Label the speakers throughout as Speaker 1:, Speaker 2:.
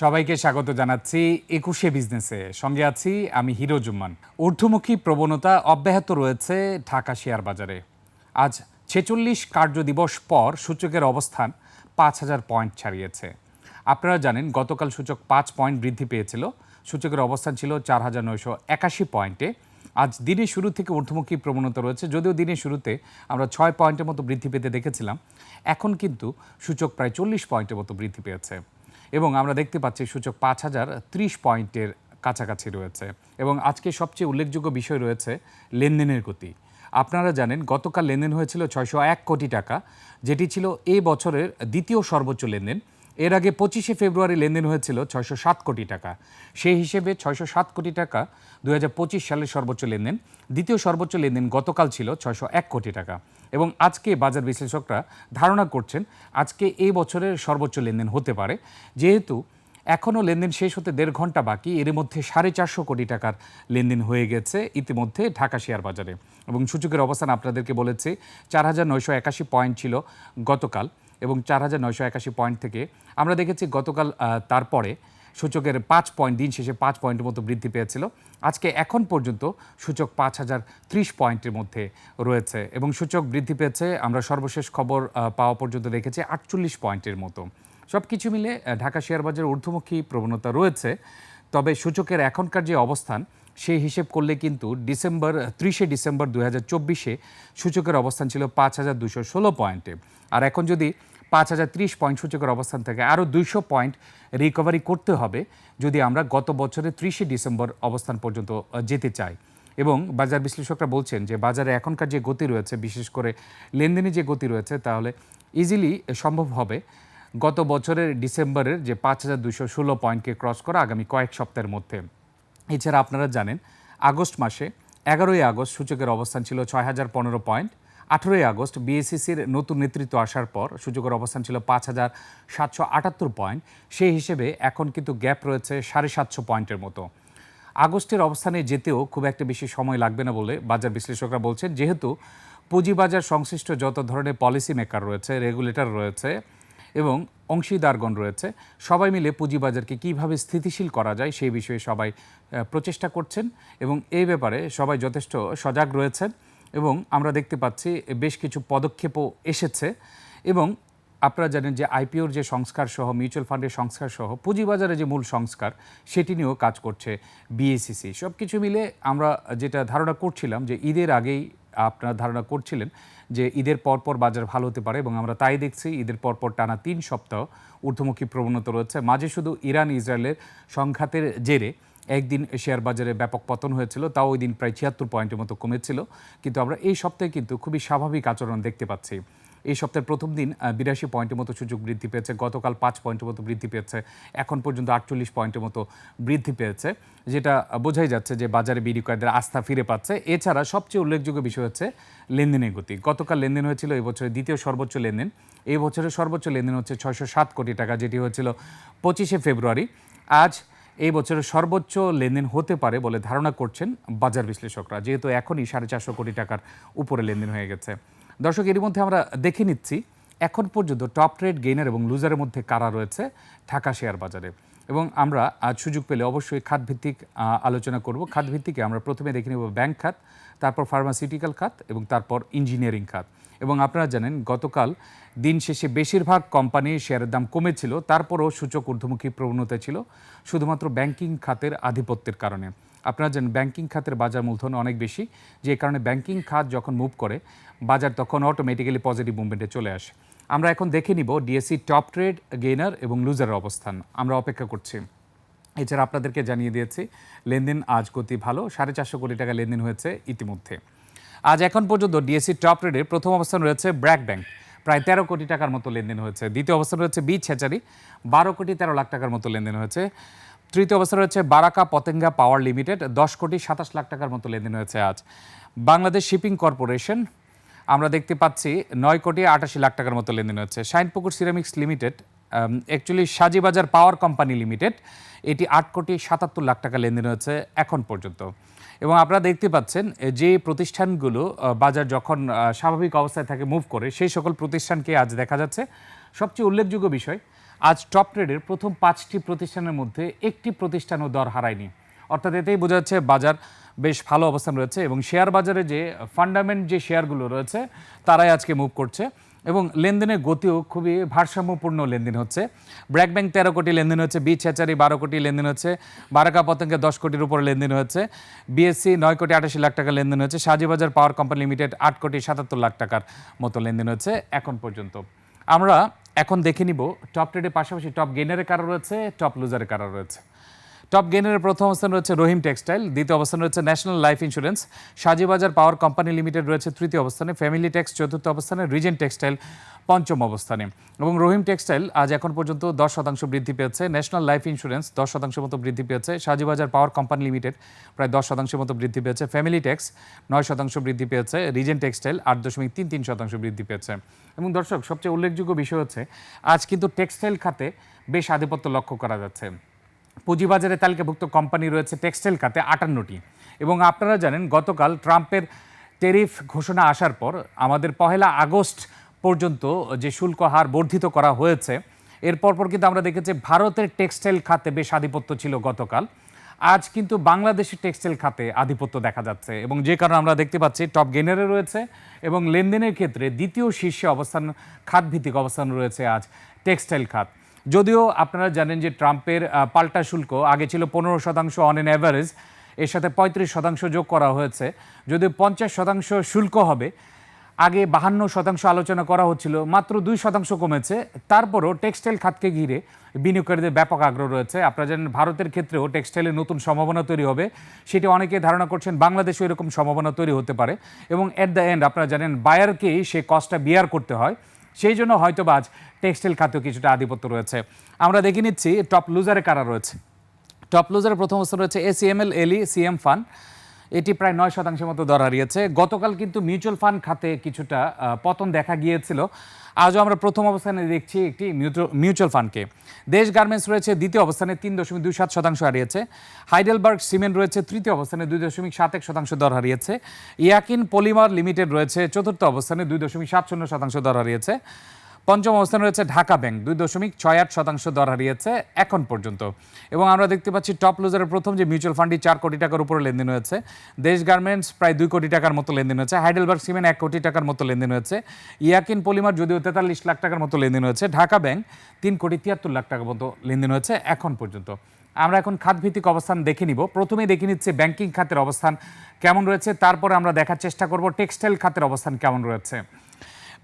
Speaker 1: সবাইকে স্বাগত জানাচ্ছি একুশে বিজনেসে। সঙ্গে আছি আমি হিরো জুম্মান। ঊর্ধ্বমুখী প্রবণতা অব্যাহত রয়েছে ঢাকা শেয়ার বাজারে। আজ ছেচল্লিশ কার্য দিবস পর সূচকের অবস্থান পাঁচ হাজার পয়েন্ট ছাড়িয়েছে। আপনারা জানেন, গতকাল সূচক পাঁচ পয়েন্ট বৃদ্ধি পেয়েছিল। সূচকের অবস্থান ছিল চার হাজার নয়শো একাশি পয়েন্টে। আজ দিনের শুরু থেকে ঊর্ধ্বমুখী প্রবণতা রয়েছে, যদিও দিনের শুরুতে আমরা ছয় পয়েন্টের মতো বৃদ্ধি পেতে দেখেছিলাম। এখন কিন্তু সূচক প্রায় চল্লিশ পয়েন্টের মতো বৃদ্ধি পেয়েছে। এবং আমরা দেখতে পাচ্ছি সূচক পাঁচ হাজার ত্রিশ পয়েন্টের কাছাকাছি রয়েছে। এবং আজকে সবচেয়ে উল্লেখযোগ্য বিষয় রয়েছে লেনদেনের গতি। আপনারা জানেন, গতকাল লেনদেন হয়েছিল ছয়শো এক কোটি টাকা, যেটি ছিল এ বছরের দ্বিতীয় সর্বোচ্চ লেনদেন। এর আগে পঁচিশে ফেব্রুয়ারি লেনদেন হয়েছিল ছয়শো সাত কোটি টাকা। সেই হিসেবে ছয়শো সাত কোটি টাকা দু হাজার পঁচিশ সালের সর্বোচ্চ লেনদেন, দ্বিতীয় সর্বোচ্চ লেনদেন গতকাল ছিল ছয়শো এক কোটি টাকা। এবং আজকে বাজার বিশ্লেষকরা ধারণা করছেন আজকে এই বছরের সর্বোচ্চ লেনদেন হতে পারে। যেহেতু এখনও লেনদেন শেষ হতে দেড় ঘণ্টা বাকি, এর মধ্যে সাড়ে চারশো কোটি টাকার লেনদেন হয়ে গেছে ইতিমধ্যে ঢাকা শেয়ার বাজারে। এবং সূচকের অবস্থান আপনাদেরকে বলেছে, চার হাজার নয়শো একাশি পয়েন্ট ছিল গতকাল। এবং চার হাজার নয়শো একাশি পয়েন্ট থেকে আমরা দেখেছি গতকাল তারপরে সূচকের পাঁচ পয়েন্ট দিন শেষে পাঁচ পয়েন্টের মতো বৃদ্ধি পেয়েছিল। আজকে এখন পর্যন্ত সূচক পাঁচ হাজার ত্রিশ পয়েন্টের মধ্যে রয়েছে এবং সূচক বৃদ্ধি পেয়েছে, আমরা সর্বশেষ খবর পাওয়া পর্যন্ত দেখেছি আটচল্লিশ পয়েন্টের মতো। সব কিছু মিলে ঢাকা শেয়ার বাজার ঊর্ধ্বমুখী প্রবণতা রয়েছে, তবে সূচকের এখনকার যে অবস্থান সেই হিসেব করলে কিন্তু ডিসেম্বর, ত্রিশে ডিসেম্বর দু চব্বিশে সূচকের অবস্থান ছিল পাঁচ হাজার দুশো ষোলো পয়েন্টে। আর এখন যদি পাঁচ হাজার ত্রিশ পয়েন্ট সূচকের অবস্থান থেকে, আরও দুইশো পয়েন্ট রিকভারি করতে হবে যদি আমরা গত বছরের ত্রিশে ডিসেম্বর অবস্থান পর্যন্ত যেতে চাই। এবং বাজার বিশ্লেষকরা বলছেন যে বাজারে এখনকার যে গতি রয়েছে, বিশেষ করে লেনদেনে যে গতি রয়েছে, তাহলে ইজিলি সম্ভব হবে গত বছরের ডিসেম্বরের যে পাঁচ হাজার দুশো ষোলো পয়েন্টকে ক্রস করা আগামী কয়েক সপ্তাহের মধ্যে। এছাড়া আপনারা জানেন, আগস্ট মাসে এগারোই আগস্ট সূচকের অবস্থান ছিল ছয় হাজার পনেরো পয়েন্ট। আঠেরোই আগস্ট বিএসসিসির নতুন নেতৃত্ব আসার পর সূচকের অবস্থান ছিল পাঁচ হাজার সাতশো আটাত্তর পয়েন্ট। সেই হিসেবে এখন কিন্তু গ্যাপ রয়েছে সাড়ে সাতশো পয়েন্টের মতো। আগস্টের অবস্থানে যেতেও খুব একটা বেশি সময় লাগবে না বলে বাজার বিশ্লেষকরা বলছেন। যেহেতু পুঁজিবাজার সংশ্লিষ্ট যত ধরনের পলিসি মেকার রয়েছে রেগুলেটর রয়েছে এবং অংশীদারগণ রয়েছে। সবাই মিলে পুঁজিবাজারকে কীভাবে স্থিতিশীল করা যায় সেই বিষয়ে সবাই প্রচেষ্টা করছেন এবং এই ব্যাপারে সবাই যথেষ্ট সজাগ রয়েছেন এবং আমরা দেখতে পাচ্ছি বেশ কিছু পদক্ষেপও এসেছে এবং আপনারা জানেন যে আইপিওর যে সংস্কার সহ, মিউচুয়াল ফান্ডের সংস্কার সহ, পুঁজিবাজারে যে মূল সংস্কার সেটি নিয়েও কাজ করছে বিএসিসি সব কিছু মিলে আমরা যেটা ধারণা করছিলাম যে ঈদের আগেই আপনারা ধারণা করছিলেন যে ঈদের পরপর বাজার ভালো হতে পারে এবং আমরা তাই দেখছি ঈদের পরপর টানা তিন সপ্তাহ ঊর্ধ্বমুখী প্রবণতা রয়েছে। মাঝে শুধু ইরান, ইসরায়েলের সংঘাতের জেরে একদিন শেয়ার বাজারে ব্যাপক পতন হয়েছিল, তাও ওই দিন প্রায় ছিয়াত্তর পয়েন্টের মতো কমেছিল। কিন্তু আমরা এই সপ্তাহে কিন্তু খুবই স্বাভাবিক আচরণ দেখতে পাচ্ছি। এই সপ্তাহের প্রথম দিন বিরাশি পয়েন্টের মতো সুযোগ বৃদ্ধি পেয়েছে। গতকাল পাঁচ পয়েন্টের মতো বৃদ্ধি পেয়েছে। এখন পর্যন্ত আটচল্লিশ পয়েন্টের মতো বৃদ্ধি পেয়েছে, যেটা বোঝাই যাচ্ছে যে বাজারে বিনিয়োগকারীদের আস্থা ফিরে পাচ্ছে। এছাড়া সবচেয়ে উল্লেখযোগ্য বিষয় হচ্ছে লেনদেনের গতি। গতকাল লেনদেন হয়েছিল এই বছরের দ্বিতীয় সর্বোচ্চ লেনদেন। এই বছরের সর্বোচ্চ লেনদেন হচ্ছে ছয়শো সাত কোটি টাকা, যেটি হয়েছিল পঁচিশে ফেব্রুয়ারি। আজ এই বছরের সর্বোচ্চ লেনদেন হতে পারে বলে ধারণা করছেন বাজার বিশ্লেষকরা, যেহেতু এখনই সাড়ে চারশো কোটি টাকার উপরে লেনদেন হয়ে গেছে। দর্শক, এরই মধ্যে আমরা দেখে নিচ্ছি, এখন পর্যন্ত টপ ট্রেড গেইনার এবং লুজারের মধ্যে কারা রয়েছে ঢাকা শেয়ার বাজারে। এবং আমরা আজ সুযোগ পেলে অবশ্যই খাতভিত্তিক আলোচনা করব। খাতভিত্তিকে আমরা প্রথমে দেখে নেব ব্যাংক খাত, তারপর ফার্মাসিউটিক্যাল খাত এবং তারপর ইঞ্জিনিয়ারিং খাত। এবং আপনারা জানেন, গতকাল দিন শেষে বেশিরভাগ কোম্পানির শেয়ারের দাম কমেছিল, তারপরও সূচক ঊর্ধ্বমুখী প্রবণতা ছিল, শুধুমাত্র ব্যাংকিং খাতের আধিপত্যের কারণে। আপনারা জানেন ব্যাংকিং খাতের বাজার মূলধন অনেক বেশি, যে কারণে ব্যাংকিং খাত যখন মুভ করে, বাজার তখন অটোমেটিক্যালি পজিটিভ মুভমেন্টে চলে আসে। আমরা এখন দেখে নিব ডিএসসি টপ ট্রেড গেইনার এবং লুজারের অবস্থান। আমরা অপেক্ষা করছি। এছাড়া আপনাদেরকে জানিয়ে দিয়েছি, লেনদেন আজ গতি ভালো, সাড়ে চারশো কোটি টাকা লেনদেন হয়েছে ইতিমধ্যে। আজ এখন পর্যন্ত ডিএসসি টপ ট্রেডের প্রথম অবস্থান রয়েছে ব্র্যাক ব্যাংক প্রায় তেরো কোটি টাকার মতো লেনদেন হয়েছে। দ্বিতীয় অবস্থান রয়েছে বি ছেচারি বারো কোটি তেরো লাখ টাকার মতো লেনদেন হয়েছে। তৃতীয় অবস্থান রয়েছে বারাকা পতেঙ্গা পাওয়ার লিমিটেড। দশ কোটি সাতাশ লাখ টাকার মতো লেনদেন হয়েছে আজ। বাংলাদেশ শিপিং কর্পোরেশন, আমরা দেখতে পাচ্ছি নয় কোটি আটাশি লাখ টাকার মতো লেনদেন হচ্ছে Shinepukur ceramics limited actually Sajibazar power company limited, এটি আট কোটি সাতাত্তর লাখ টাকা লেনদেন হচ্ছে এখন পর্যন্ত। এবং আপনারা দেখতে পাচ্ছেন, যে প্রতিষ্ঠানগুলো বাজার যখন স্বাভাবিক অবস্থায় থাকে মুভ করে, সেই সকল প্রতিষ্ঠানকে আজ দেখা যাচ্ছে। সবচেয়ে উল্লেখযোগ্য বিষয় আজ টপ ট্রেডের প্রথম পাঁচটি প্রতিষ্ঠানের মধ্যে একটি প্রতিষ্ঠানও দর হারায়নি। অর্থাৎ এতেই বোঝা যাচ্ছে বাজার বেশ ভালো অবস্থান রয়েছে এবং শেয়ার বাজারে যে ফান্ডামেন্ট যে শেয়ারগুলো রয়েছে, তারাই আজকে মুভ করছে এবং লেনদেনের গতিও খুবই ভারসাম্যপূর্ণ লেনদেন হচ্ছে। ব্র্যাক ব্যাংক তেরো কোটি লেনদেন হচ্ছে বি ছেচারি বারো কোটি লেনদেন হচ্ছে, বারাকা পতঙ্গে দশ কোটির উপর লেনদেন হচ্ছে, বিএসসি নয় কোটি আটাশি লাখ টাকা লেনদেন হচ্ছে, সাজিবাজার পাওয়ার কোম্পানি লিমিটেড আট কোটি সাতাত্তর লাখ টাকার মতো লেনদেন হচ্ছে এখন পর্যন্ত। আমরা এখন দেখে নিব টপ ট্রেডের পাশাপাশি টপ গেনারের কারা রয়েছে টপ লুজারের কারা রয়েছে। টপ গেনের প্রথম অবস্থান রয়েছে রহিম টেক্সটাইল, দ্বিতীয় অবস্থান রয়েছে national life insurance, Sajibazar power company limited রয়েছে তৃতীয় অবস্থানে, ফ্যামিলি ট্যাক্স চতুর্থ অবস্থানে, রিজেন্ট টেক্সটাইল পঞ্চম অবস্থানে। এবং রহিম টেক্সটাইল আজ এখন পর্যন্ত দশ শতাংশ বৃদ্ধি পেয়েছে, ন্যাশনাল লাইফ ইন্স্যুরেন্স দশ শতাংশ মতো বৃদ্ধি পেয়েছে, সাজিবাজার পাওয়ার কোম্পানি লিমিটেড প্রায় দশ শতাংশের মতো বৃদ্ধি পেয়েছে, ফ্যামিলি ট্যাক্স নয় শতাংশ বৃদ্ধি পেয়েছে, রিজেন্ট টেক্সটাইল আট দশমিক তিন তিন শতাংশ বৃদ্ধি পেয়েছে। এবং দর্শক, সবচেয়ে উল্লেখযোগ্য বিষয় হচ্ছে, আজ কিন্তু টেক্সটাইল খাতে বেশ আধিপত্য লক্ষ্য করা যাচ্ছে। পুঁজিবাজারে তালিকাভুক্ত কোম্পানি রয়েছে টেক্সটাইল খাতে আটান্নটি। এবং আপনারা জানেন, গতকাল ট্রাম্পের টেরিফ ঘোষণা আসার পর আমাদের পহেলা আগস্ট পর্যন্ত যে শুল্ক হার বর্ধিত করা হয়েছে, এর পরপর কিন্তু আমরা দেখেছি ভারতের টেক্সটাইল খাতে বেশ আধিপত্য ছিল গতকাল। আজ কিন্তু বাংলাদেশের টেক্সটাইল খাতে আধিপত্য দেখা যাচ্ছে এবং যে কারণে আমরা দেখতে পাচ্ছি টপ গেনারে রয়েছে এবং লেনদেনের ক্ষেত্রে দ্বিতীয় শীর্ষে অবস্থান, খাতভিত্তিক অবস্থান রয়েছে আজ টেক্সটাইল খাত। যদিও আপনারা জানেন যে ট্রাম্পের পাল্টা শুল্ক আগে ছিল পনেরো শতাংশ অন এন অ্যাভারেজ এর সাথে পঁয়ত্রিশ শতাংশ যোগ করা হয়েছে। যদিও পঞ্চাশ শতাংশ শুল্ক হবে, আগে বাহান্ন শতাংশ আলোচনা করা হচ্ছিল, মাত্র দুই শতাংশ কমেছে। তারপরও টেক্সটাইল খাতকে ঘিরে বিনিয়োগকারীদের ব্যাপক আগ্রহ রয়েছে। আপনারা জানেন ভারতের ক্ষেত্রেও টেক্সটাইলের নতুন সম্ভাবনা তৈরি হবে। সেটি অনেকে ধারণা করছেন বাংলাদেশেও এরকম সম্ভাবনা তৈরি হতে পারে। এবং অ্যাট দ্য এন্ড আপনারা জানেন বায়ারকেই সে কস্টটা বিয়ার করতে হয়। সেই জন্য হয়তো আজ টেক্সটাইল খাতেও কিছুটা আধিপত্য রয়েছে। আমরা দেখে নিচ্ছি টপ লুজারে কারা রয়েছে? টপ লুজারে প্রথম অবস্থান রয়েছে এ সি এম এসিএমএল এলি সিএম ফান্ড এটি প্রায় নয় শতাংশের মতো দর হারিয়েছে। গতকাল কিন্তু মিউচুয়াল ফান্ড খাতে কিছুটা পতন দেখা গিয়েছিল। আজও আমরা প্রথম অবস্থানে দেখছি একটি মিউচুয়াল ফান্ডকে। দেশ গার্মেন্টস রয়েছে দ্বিতীয় অবস্থানে তিন দশমিক দুই সাত শতাংশ হারিয়েছে। হাইডেলবার্গ সিমেন্ট রয়েছে তৃতীয় অবস্থানে দুই দশমিক সাত এক শতাংশ দর হারিয়েছে। ইয়াকিন পলিমার লিমিটেড রয়েছে চতুর্থ অবস্থানে দুই দশমিক সাত শূন্য শতাংশ দর হারিয়েছে। পঞ্চম অবস্থানে রয়েছে ঢাকা ব্যাংক। দুই দশমিক ছয় আট শতাংশ দর হারিয়েছে এখন পর্যন্ত। এবং আমরা দেখতে পাচ্ছি টপ লুজারের প্রথম যে মিউচুয়াল ফান্ডটি চার কোটি টাকার উপরে লেনদেন হয়েছে। দেশ গার্মেন্টস প্রায় দুই কোটি টাকার মতো লেনদেন হয়েছে। হাইডেলবার্গ সিমেন্ট এক কোটি টাকার মতো লেনদেন হয়েছে। ইয়াকিন পলিমার যদিও তেতাল্লিশ লাখ টাকার মতো লেনদেন হয়েছে। ঢাকা ব্যাংক তিন কোটি তিয়াত্তর লাখ টাকার মতো লেনদেন হয়েছে এখন পর্যন্ত। আমরা এখন খাতভিত্তিক অবস্থান দেখে নিব। প্রথমেই দেখে নিচ্ছে ব্যাংকিং খাতের অবস্থান কেমন রয়েছে। তারপরে আমরা দেখার চেষ্টা করব টেক্সটাইল খাতের অবস্থান কেমন রয়েছে।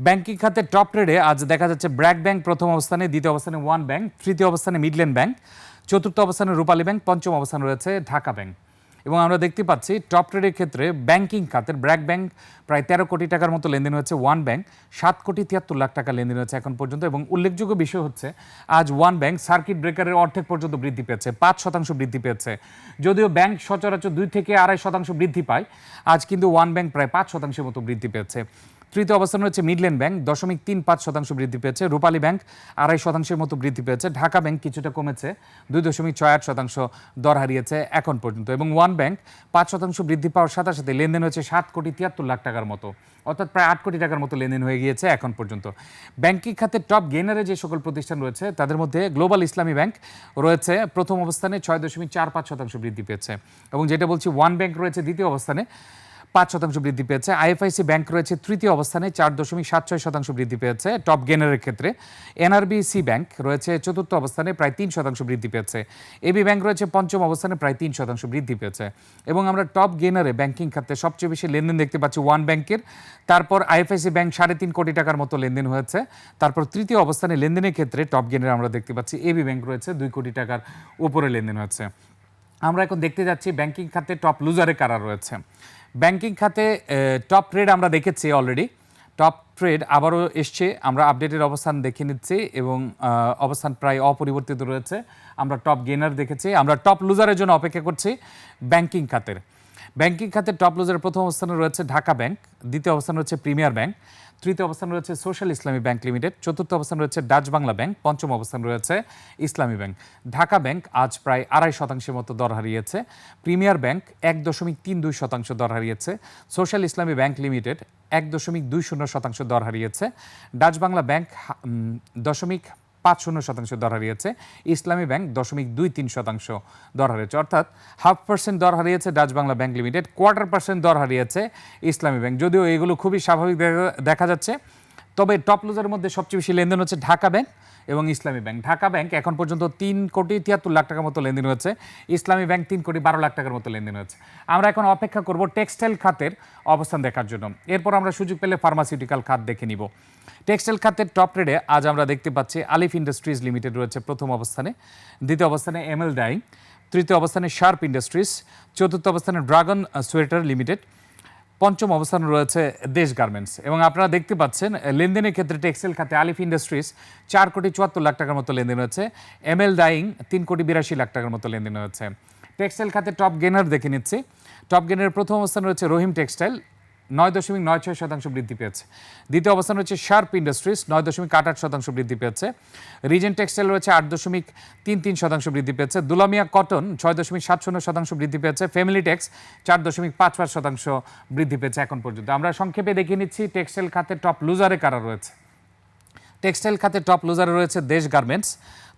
Speaker 1: ব্যাংকিং খাতে টপ ট্রেডে আজ দেখা যাচ্ছে ব্র্যাক ব্যাংক প্রথম অবস্থানে, দ্বিতীয় অবস্থানে ওয়ান ব্যাংক, তৃতীয় অবস্থানে মিডল্যান্ড ব্যাংক, চতুর্থ অবস্থানে রূপালী ব্যাংক, পঞ্চম অবস্থানে রয়েছে ঢাকা ব্যাংক। এবং আমরা দেখতে পাচ্ছি টপ ট্রেডের ক্ষেত্রে ব্যাংকিং খাতের ব্র্যাক ব্যাংক প্রায় তেরো কোটি টাকার মতো লেনদেন হয়েছে, ওয়ান ব্যাংক, সাত কোটি তিয়াত্তর লাখ টাকা লেনদেন হয়েছে এখন পর্যন্ত। এবং উল্লেখযোগ্য বিষয় হচ্ছে, আজ ওয়ান ব্যাংক সার্কিট ব্রেকারের অর্ধেক পর্যন্ত বৃদ্ধি পেয়েছে, পাঁচ শতাংশ বৃদ্ধি পেয়েছে। যদিও ব্যাংক সচরাচর দুই থেকে আড়াই শতাংশ বৃদ্ধি পায়, আজ কিন্তু ওয়ান ব্যাংক প্রায় পাঁচ শতাংশের মতো বৃদ্ধি পেয়েছে। তৃতীয় অবস্থানে রয়েছে মিডল্যান্ড ব্যাংক, দশমিক তিন পাঁচ শতাংশ বৃদ্ধি পেয়েছে। রূপালী ব্যাংক, আড়াই শতাংশের মতো বৃদ্ধি পেয়েছে। ঢাকা ব্যাংক কিছুটা কমেছে, দুই দশমিক ছয় আট শতাংশ দর হারিয়েছে এখন পর্যন্ত। এবং ওয়ান ব্যাংক, পাঁচ শতাংশ বৃদ্ধি পাওয়ার সাথে সাথে লেনদেন হয়েছে সাত কোটি তিয়াত্তর লাখ টাকার মতো। অর্থাৎ প্রায় আট কোটি টাকার মতো লেনদেন হয়ে গিয়েছে এখন পর্যন্ত। ব্যাংকিং খাতে টপ গেনারে যে সকল প্রতিষ্ঠান রয়েছে, তাদের মধ্যে গ্লোবাল ইসলামী ব্যাংক রয়েছে, প্রথম অবস্থানে ছয় দশমিক চার পাঁচ শতাংশ বৃদ্ধি পেয়েছে। এবং যেটা বলছি, ওয়ান ব্যাংক রয়েছে দ্বিতীয় অবস্থানে। পাঁচ শতাংশ বৃদ্ধি পেয়েছে। আইএফআইসি ব্যাংক রয়েছে তৃতীয় অবস্থানে, চার দশমিক সাত ছয় শতাংশ বৃদ্ধি পেয়েছে। টপ গেনারের ক্ষেত্রে এনআরবিসি ব্যাংক রয়েছে চতুর্থ অবস্থানে, প্রায় তিন শতাংশ বৃদ্ধি পেয়েছে। এবি ব্যাংক রয়েছে পঞ্চম অবস্থানে, প্রায় তিন শতাংশ বৃদ্ধি পেয়েছে। এবং আমরা টপ গেনারে ব্যাংকিং খাতে সবচেয়ে বেশি লেনদেন দেখতে পাচ্ছি ওয়ান ব্যাংকের। তারপর আইএফআইসি ব্যাংক সাড়ে তিন কোটি টাকার মতো লেনদেন হয়েছে। তারপর তৃতীয় অবস্থানে লেনদেনের ক্ষেত্রে টপ গেনারে আমরা দেখতে পাচ্ছি এবি ব্যাংক রয়েছে দুই কোটি টাকার উপরে লেনদেন হয়েছে। আমরা এখন দেখতে যাচ্ছি ব্যাংকিং খাতে টপ লুজারে কারা রয়েছে। ব্যাংকিং খাতে টপ ট্রেড আমরা দেখেছি অলরেডি টপ ট্রেড আবারও এসছে, আমরা আপডেটের অবস্থান দেখে নিচ্ছি এবং অবস্থান প্রায় অপরিবর্তিত রয়েছে। আমরা টপ গেনার দেখেছি, আমরা টপ লুজারের জন্য অপেক্ষা করছি ব্যাংকিং খাতের। ব্যাংকিং খাতে টপ লুজারের প্রথম অবস্থানে রয়েছে ঢাকা ব্যাংক, দ্বিতীয় অবস্থান রয়েছে প্রিমিয়ার ব্যাংক, তৃতীয় অবস্থান রয়েছে সোশ্যাল ইসলামী ব্যাংক লিমিটেড, চতুর্থ অবস্থান রয়েছে ডাচ বাংলা ব্যাংক, পঞ্চম অবস্থান রয়েছে ইসলামী ব্যাংক। ঢাকা ব্যাংক আজ প্রায় আড়াই শতাংশের মতো দর হারিয়েছে। প্রিমিয়ার ব্যাংক এক দশমিক তিন দুই শতাংশ দর হারিয়েছে। সোশ্যাল ইসলামী ব্যাংক লিমিটেড এক দশমিক দুই শূন্য শতাংশ দর হারিয়েছে। ডাচ বাংলা ব্যাংক দশমিক পাঁচ শূন্য শতাংশ দর হারিয়েছে। ইসলামী ব্যাংক দশমিক দুই তিন শতাংশ দর হারিয়েছে। অর্থাৎ হাফ পার্সেন্ট দর হারিয়েছে Dutch Bangla bank limited, quarter percent দর হারিয়েছে ইসলামী ব্যাংক। যদিও এগুলো খুবই স্বাভাবিক দেখা- যাচ্ছে, তবে টপ লুজারের মধ্যে সবচেয়ে বেশি লেনদেন হচ্ছে ঢাকা ব্যাংক। এবং ইসলামী ব্যাংক। ঢাকা ব্যাংক এখন পর্যন্ত তিন কোটি তিয়াত্তর লাখ টাকার মতো লেনদেন হচ্ছে ইসলামী ব্যাংক তিন কোটি বারো লাখ টাকার মতো লেনদেন হচ্ছে আমরা এখন অপেক্ষা করব টেক্সটাইল খাতের অবস্থান দেখার জন্য। এরপর আমরা সুযোগ পেলে ফার্মাসিউটিক্যাল খাত দেখে নিব। টেক্সটাইল খাতের টপ রেডে আজ আমরা দেখতে পাচ্ছি আলিফ ইন্ডাস্ট্রিজ লিমিটেড রয়েছে প্রথম অবস্থানে। দ্বিতীয় অবস্থানে এমএল ডাইং। তৃতীয় অবস্থানে শার্প ইন্ডাস্ট্রিজ। চতুর্থ অবস্থানে ড্রাগন সোয়েটার লিমিটেড। পঞ্চম অবস্থানে রয়েছে দেশ গার্মেন্টস এবং আপনারা দেখতে পাচ্ছেন লেনদেনের ক্ষেত্রে টেক্সটাইল খাতে আলিফ ইন্ডাস্ট্রিজ চার কোটি চুয়াত্তর লাখ টাকার মতো লেনদেন হয়েছে। এম এল ডাইং তিন কোটি বিরাশি লাখ টাকার মতো লেনদেন হয়েছে। টেক্সটাইল খাতে টপ গেনার দেখে নিচ্ছি। টপ গেনারের প্রথম অবস্থানে রয়েছে রহিম টেক্সটাইল। নয় দশমিক নয় ছয় শতাংশ বৃদ্ধি পেয়েছে। দ্বিতীয় অবস্থান রয়েছে শার্প ইন্ডাস্ট্রিজ নয় দশমিক আট আট শতাংশ বৃদ্ধি পেয়েছে। রিজেন্ট টেক্সটাইল রয়েছে আট দশমিক তিন তিন শতাংশ বৃদ্ধি পেয়েছে। দুলামিয়া কটন ছয় দশমিক সাত শূন্য শতাংশ বৃদ্ধি পেয়েছে। ফ্যামিলি ট্যাক্স চার দশমিক পাঁচ পাঁচ শতাংশ বৃদ্ধি পেয়েছে এখন পর্যন্ত। আমরা সংক্ষেপে দেখিয়ে নিচ্ছি টেক্সটাইল খাতে টপ লুজারে কারা রয়েছে। টেক্সটাইল খাতে টপ লুজারে রয়েছে দেশ গার্মেন্টস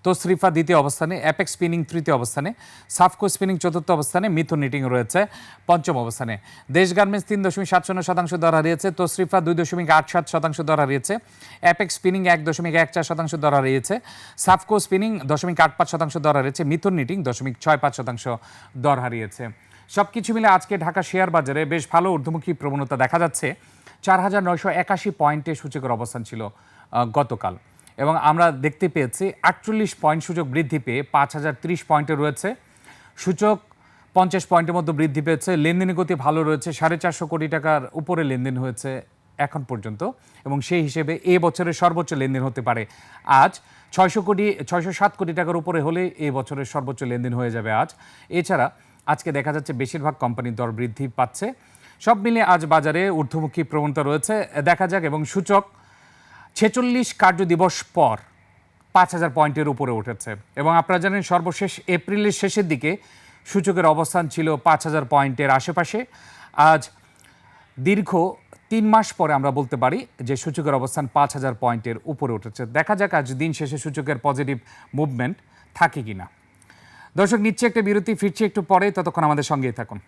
Speaker 1: তোসরিফা দ্বিতীয় অবস্থানে অ্যাপেক্স স্পিনিং তৃতীয় অবস্থানে সাফকো স্পিনিং চতুর্থ অবস্থানে মিথুন নিটিং রয়েছে পঞ্চম অবস্থানে। দেশ গার্মেন্টস তিন দশমিক সাত শূন্য শতাংশ দর হারিয়েছে তোসরিফা দুই দশমিক আট সাত শতাংশ দর হারিয়েছে। অ্যাপেক্স স্পিনিং এক দশমিক এক চার শতাংশ দর হারিয়েছে। সাফকো স্পিনিং দশমিক আট পাঁচ শতাংশ দর হারিয়েছে মিথুন নিটিং দশমিক ছয় পাঁচ শতাংশ দর হারিয়েছে। সব কিছু মিলে আজকে ঢাকা শেয়ার বাজারে বেশ ভালো ঊর্ধ্বমুখী প্রবণতা দেখা যাচ্ছে। চার হাজার নয়শো একাশি পয়েন্টে সূচকের অবস্থান ছিল গতকাল। এবং আমরা দেখতে পেয়েছি আটচল্লিশ পয়েন্ট সূচক বৃদ্ধি পেয়ে পাঁচ হাজার ত্রিশ পয়েন্টে রয়েছে। সূচক পঞ্চাশ পয়েন্টের মতো বৃদ্ধি পেয়েছে। লেনদেনের গতি ভালো রয়েছে। সাড়ে চারশো কোটি টাকার উপরে লেনদেন হয়েছে এখন পর্যন্ত এবং সেই হিসেবে এ বছরের সর্বোচ্চ লেনদেন হতে পারে। আজ ছয়শো কোটি, ছয়শো সাত কোটি টাকার উপরে হলে এ বছরের সর্বোচ্চ লেনদেন হয়ে যাবে আজ। এছাড়া আজকে দেখা যাচ্ছে বেশিরভাগ কোম্পানির দর বৃদ্ধি পাচ্ছে। সব মিলিয়ে আজ বাজারে ঊর্ধ্বমুখী প্রবণতা রয়েছে। দেখা যাক এবং সূচক ছেচল্লিশ কার্য দিবস পর পাঁচ হাজার পয়েন্টের উপরে উঠেছে। এবং আপনারা জানেন সর্বশেষ এপ্রিলের শেষের দিকে সূচকের অবস্থান ছিল পাঁচ হাজার পয়েন্টের আশেপাশে। আজ দীর্ঘ তিন মাস পরে আমরা বলতে পারি যে সূচকের অবস্থান পাঁচ হাজার পয়েন্টের উপরে উঠেছে। দেখা যাক আজ দিন শেষে সূচকের পজিটিভ মুভমেন্ট থাকে কিনা। দর্শক, নিচ্ছে একটা বিরতি, ফিরছে একটু পরে, ততক্ষণ আমাদের সঙ্গেই থাকুন।